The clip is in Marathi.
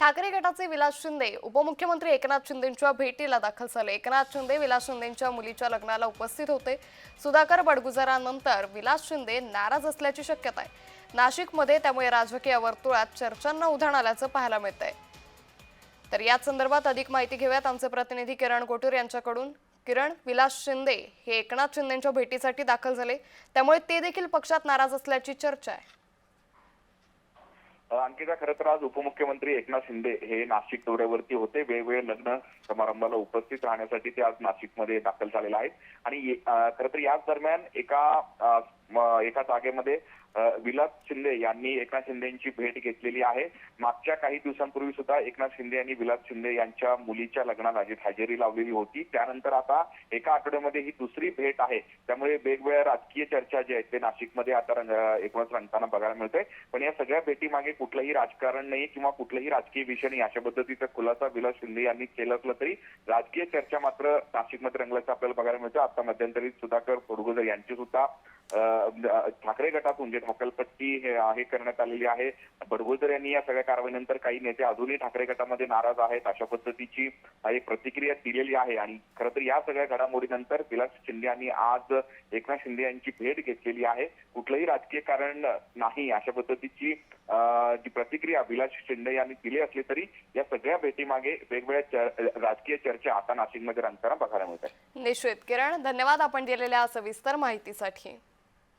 ठाकरे गटाचे विलास शिंदे उपमुख्यमंत्री एकनाथ शिंदेंच्या भेटीला दाखल झाले. एकनाथ शिंदे विलास शिंदेंच्या मुलीच्या लग्नाला उपस्थित होते. सुधाकर बडगुजारानंतर विलास शिंदे नाराज असल्याची शक्यता आहे. नाशिकमध्ये त्यामुळे राजकीय वर्तुळात चर्चांना उधाण आल्याचं पाहायला मिळतंय. तर याच संदर्भात अधिक माहिती घेऊयात आमचे प्रतिनिधी किरण कोटूर यांच्याकडून. किरण विलास शिंदे हे एकनाथ शिंदेंच्या भेटीसाठी दाखल झाले. त्यामुळे ते देखील पक्षात नाराज असल्याची चर्चा आहे. अंकिता खरं तर आज उपमुख्यमंत्री एकनाथ शिंदे हे नाशिक दौऱ्यावरती होते. वेगवेगळे लग्न समारंभाला उपस्थित राहण्यासाठी ते आज नाशिकमध्ये दाखल झालेले आहेत. आणि खरं तर याच दरम्यान एका एका जागेमध्ये विलास शिंदे यांनी एकनाथ शिंदेची भेट घेतलेली आहे. मागच्या काही दिवसांपूर्वी सुद्धा एकनाथ शिंदे यांनी विलास शिंदे यांच्या मुलीच्या लग्नाला जी हजेरी लावलेली होती त्यानंतर आता एका आठवड्यामध्ये ही दुसरी भेट आहे. त्यामुळे वेगवेगळ्या राजकीय चर्चा जे आहेत ते नाशिकमध्ये आता रंग एकूणच रंगताना बघायला मिळतंय. पण या सगळ्या भेटीमागे कुठलंही राजकारण नाही किंवा कुठलंही राजकीय विषय नाही. अशा पद्धतीचा खुलासा विलास शिंदे यांनी केला असलं तरी राजकीय चर्चा मात्र नाशिकमध्ये रंगल्याचं आपल्याला बघायला मिळतं. आता मध्यंतरी सुधाकर फोडगुजर यांची सुद्धा ठाकरे गटातून जे ढाकलपट्टी हे करण्यात आलेली आहे बडगुजर यांनी या सगळ्या कारवाईनंतर काही नेते अजूनही ठाकरे गटामध्ये नाराज आहेत अशा पद्धतीची एक प्रतिक्रिया दिलेली आहे. आणि खरं तर या सगळ्या घडामोडीनंतर विलास शिंदे यांनी आज एकनाथ शिंदे यांची भेट घेतलेली आहे. कुठलंही राजकीय कारण नाही अशा पद्धतीची जी प्रतिक्रिया विलास शिंदे यांनी दिली असली तरी या सगळ्या भेटीमागे वेगवेगळ्या राजकीय चर्चा आता नाशिकमध्ये रंगताना बघायला मिळत आहे. निश्चित. किरण धन्यवाद आपण दिलेल्या सविस्तर माहितीसाठी.